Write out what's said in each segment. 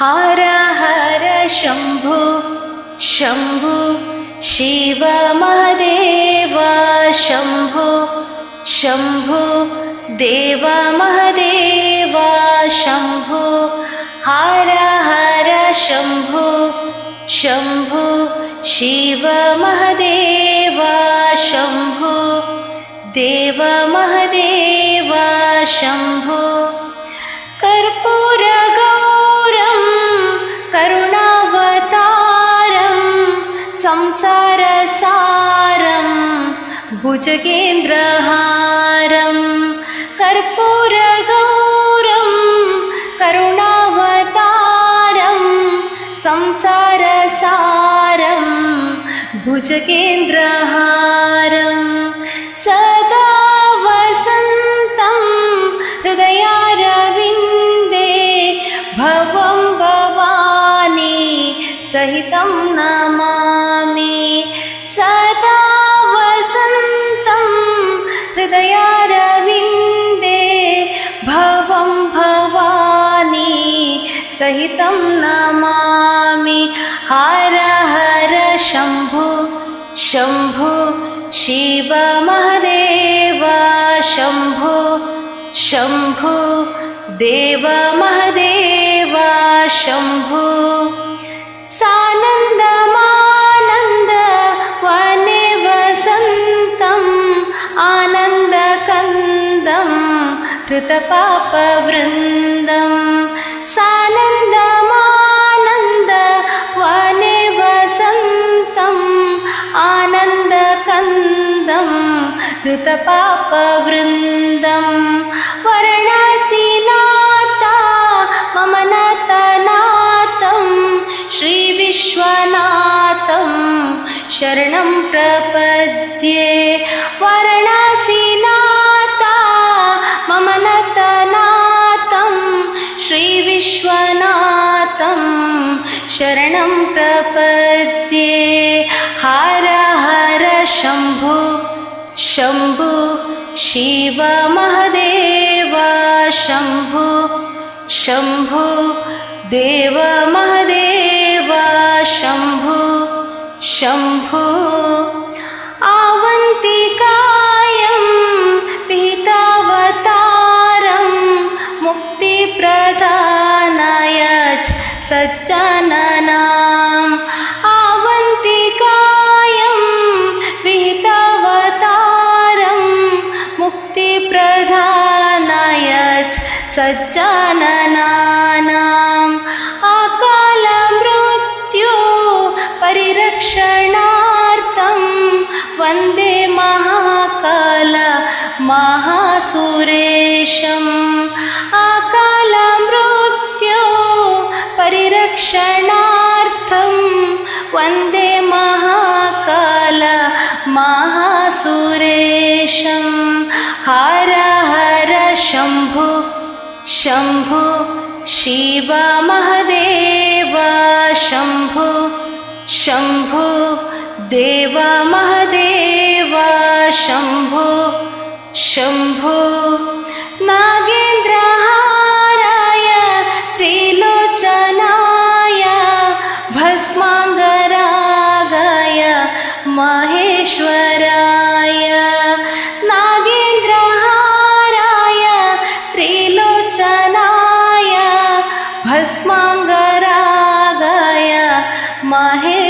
हर हर शम्भु शम्भु शिव महदेव शम्भु शम्भु देव महदेव शम्भु हर हर शम्भु शम्भु शिव महदेव शम्भु देव महदेव शम्भु भुजगेन्द्रहारं कर्पूरगौरं करुणावतारं संसारसारं भुजगेन्द्रहारं सहितं नमामि। हर हर शम्भु शम्भु शिव महदेव शम्भु शम्भु देव महदेव शम्भु। सानन्दमानन्द वने वसन्तम् आनन्दकन्दं कृतपापवृन्दं कृतपापवृन्दं वर्णासीनाता मम नतनातं श्रीविश्वनाथं शरणं प्रपद्ये। वाराणसीनाथा मम नतनातं श्रीविश्वनाथं शरणं प्रपद्ये। हर हर शम्भु शम्भु शिव महदेव शम्भु शम्भु देव महदेव शम्भु शम्भु। आवन्तिकायं पीतावतारं मुक्तिप्रदानाय च सज्जननानाम् अकालमृत्यु परिरक्षणार्थं वन्दे महाकाल महासुरेशम् अकालमृत्यु परिरक्षणार्थं वन्दे महाकाल महासुरेशं हर हर शम्भु शम्भु शिव महदेव शम्भु शम्भु देव महदेव शम्भु शम्भु नागेन्द्रहाराय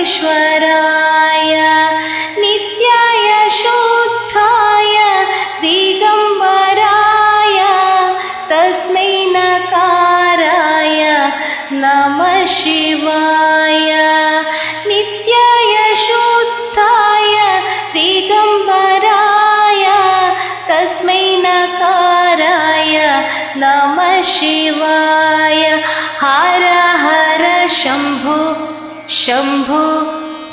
महेश्वराय नित्याय शुद्धाय दिगम्बराय तस्मै नकाराय नमः शिवाय। नित्याय शुद्धाय दिगम्बराय तस्मै नकाराय नमः शिवाय। हर हर शम्भु शम्भु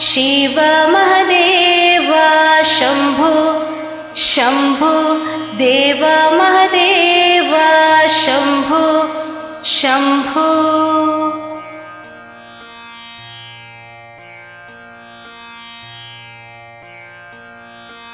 शिव महदेव शम्भु शम्भु देव महदेव शम्भु शम्भु